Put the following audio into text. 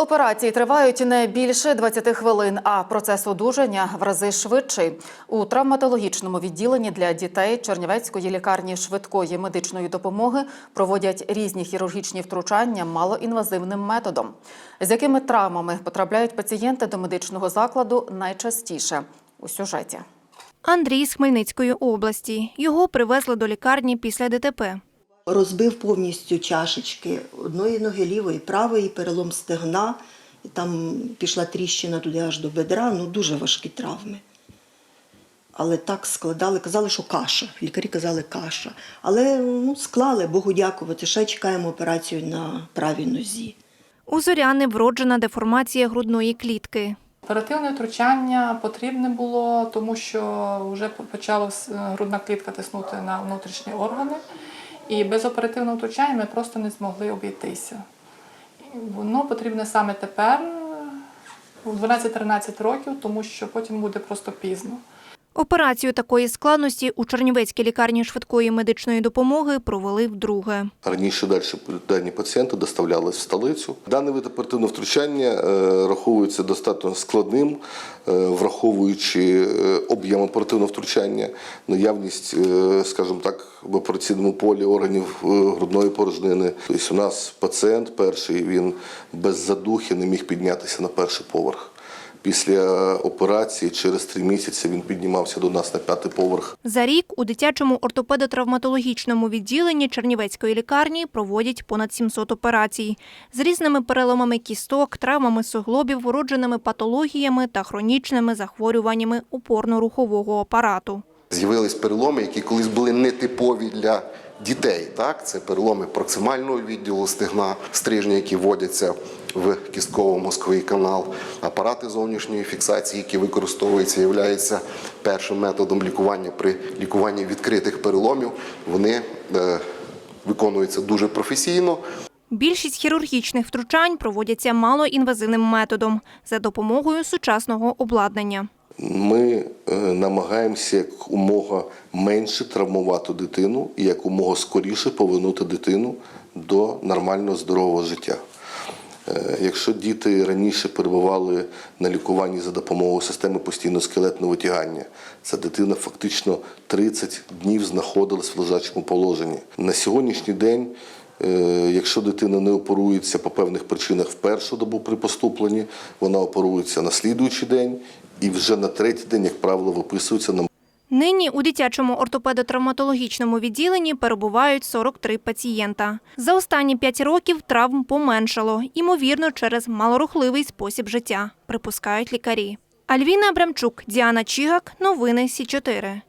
Операції тривають не більше 20 хвилин, а процес одужання в рази швидший. У травматологічному відділенні для дітей Чернівецької лікарні швидкої медичної допомоги проводять різні хірургічні втручання малоінвазивним методом. З якими травмами потрапляють пацієнти до медичного закладу найчастіше у сюжеті. Андрій з Хмельницької області. Його привезли до лікарні після ДТП. Розбив повністю чашечки одної ноги лівої, правої, перелом стегна. І там пішла тріщина туди аж до бедра, ну дуже важкі травми. Але так складали, казали, що каша. Лікарі казали каша. Але ну, склали, Богу дякувати. Ще чекаємо операцію на правій нозі. У Зоряни вроджена деформація грудної клітки. Оперативне втручання потрібне було, тому що вже почала грудна клітка тиснути на внутрішні органи, і без оперативного втручання ми просто не змогли обійтися. Воно потрібне саме тепер, у 12-13 років, тому що потім буде просто пізно. Операцію такої складності у Чернівецькій лікарні швидкої медичної допомоги провели вдруге. Раніше далі дані пацієнти доставлялись в столицю. Дане вид оперативного втручання е, рахується достатньо складним, е, враховуючи е, об'єм оперативного втручання, наявність, скажімо так, в операційному полі органів грудної порожнини. Тобто у нас пацієнт перший він без задухи не міг піднятися на перший поверх. Після операції через три місяці він піднімався до нас на п'ятий поверх. За рік у дитячому ортопедо-травматологічному відділенні Чернівецької лікарні проводять понад 700 операцій з різними переломами кісток, травмами суглобів, вродженими патологіями та хронічними захворюваннями опорно-рухового апарату. З'явились переломи, які колись були нетипові для дітей. Так? Це переломи проксимального відділу стегна, стрижні, які вводяться в кістково-мозковий канал, апарати зовнішньої фіксації, які використовуються, являються першим методом лікування при лікуванні відкритих переломів. Вони е, виконуються дуже професійно. Більшість хірургічних втручань проводяться малоінвазивним методом за допомогою сучасного обладнання. Ми е, намагаємося як умога менше травмувати дитину і як умога скоріше повернути дитину до нормального здорового життя. Е, Якщо діти раніше перебували на лікуванні за допомогою системи постійного скелетного витягання, ця дитина фактично 30 днів знаходилась в лежачому положенні. На сьогоднішній день, якщо дитина не оперується по певних причинах в першу добу при поступленні, вона оперується на слідуючий день і вже на третій день, як правило, виписується на Нині у дитячому ортопедо-травматологічному відділенні перебувають 43 пацієнта. За останні 5 років травм поменшало, ймовірно, через малорухливий спосіб життя, припускають лікарі. Альвіна Абрамчук, Діана Чігак, новини Сі 4